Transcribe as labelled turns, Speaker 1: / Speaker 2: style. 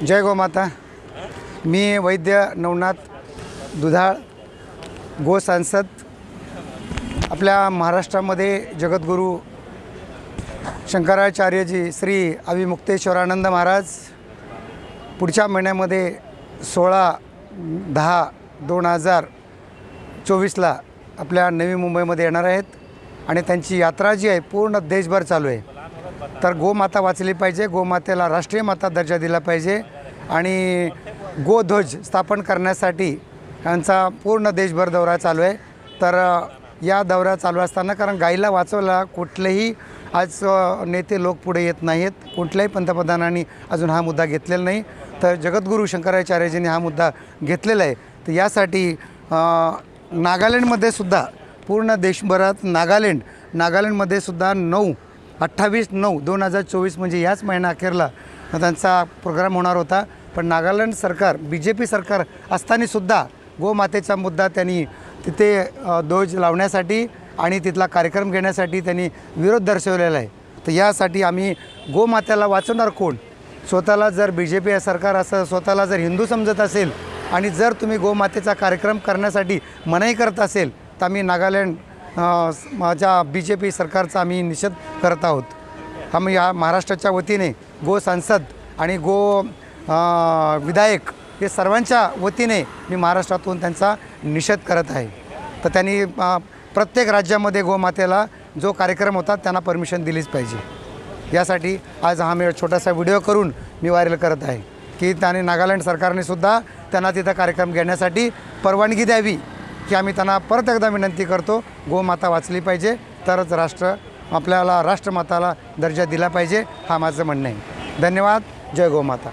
Speaker 1: जय गोमाता मी वैद्य नवनाथ दुधाळ गो सांसद आपल्या महाराष्ट्रामध्ये जगद्गुरू शंकराचार्यजी श्री अविमुक्तेश्वरानंद महाराज पुढच्या महिन्यामध्ये सोळा दहा दोन हजार चोवीसला आपल्या नवी मुंबईमध्ये येणार आहेत आणि त्यांची यात्रा जी आहे पूर्ण देशभर चालू आहे. तर गोमाता वाचली पाहिजे गोमातेला राष्ट्रीय माता दर्जा दिला पाहिजे आणि गोध्वज स्थापन करण्यासाठी यांचा पूर्ण देशभर दौरा चालू आहे. तर या दौरा चालू असताना कारण गाईला वाचवला कुठलेही आज नेते लोक पुढे येत नाहीत. कुठल्याही पंतप्रधानांनी अजून हा मुद्दा घेतलेला नाही. तर जगद्गुरू शंकराचार्यजींनी हा मुद्दा घेतलेला आहे. तर यासाठी नागालँडमध्ये सुद्धा पूर्ण देशभरात नागालँड नागालँडमध्ये सुद्धा नऊ अठ्ठावीस नऊ दोन हजार चोवीस म्हणजे याच महिना अखेरला त्यांचा प्रोग्राम होणार होता. पण नागालँड सरकार बी जे पी सरकार असतानासुद्धा गोमातेचा मुद्दा त्यांनी तिथे ध्वज लावण्यासाठी आणि तिथला कार्यक्रम घेण्यासाठी त्यांनी विरोध दर्शवलेला आहे. तर यासाठी आम्ही गोमात्याला वाचवणार कोण? स्वतःला जर बी जे पी सरकार असं स्वतःला जर हिंदू समजत असेल आणि जर तुम्ही गोमातेचा कार्यक्रम करण्यासाठी मनाई करत असेल तर आम्ही नागालँड माझ्या बी जे पी सरकारचा आम्ही निषेध करत आहोत. आम्ही या महाराष्ट्राच्या वतीने गो सांसद आणि गो विधायक हे सर्वांच्या वतीने मी महाराष्ट्रातून त्यांचा निषेध करत आहे. तर त्यांनी प्रत्येक राज्यामध्ये गोमातेला जो कार्यक्रम होता त्यांना परमिशन दिलीच पाहिजे. यासाठी आज हा मी छोटासा व्हिडिओ करून मी व्हायरल करत आहे. की त्याने नागालँड सरकारने सुद्धा त्यांना तिथं कार्यक्रम घेण्यासाठी परवानगी द्यावी. की आम्ही त्यांना परत एकदा विनंती करतो गोमाता वाचली पाहिजे. तरच राष्ट्र आपल्याला राष्ट्रमाताला दर्जा दिला पाहिजे हा माझं म्हणणं आहे. धन्यवाद. जय गोमाता.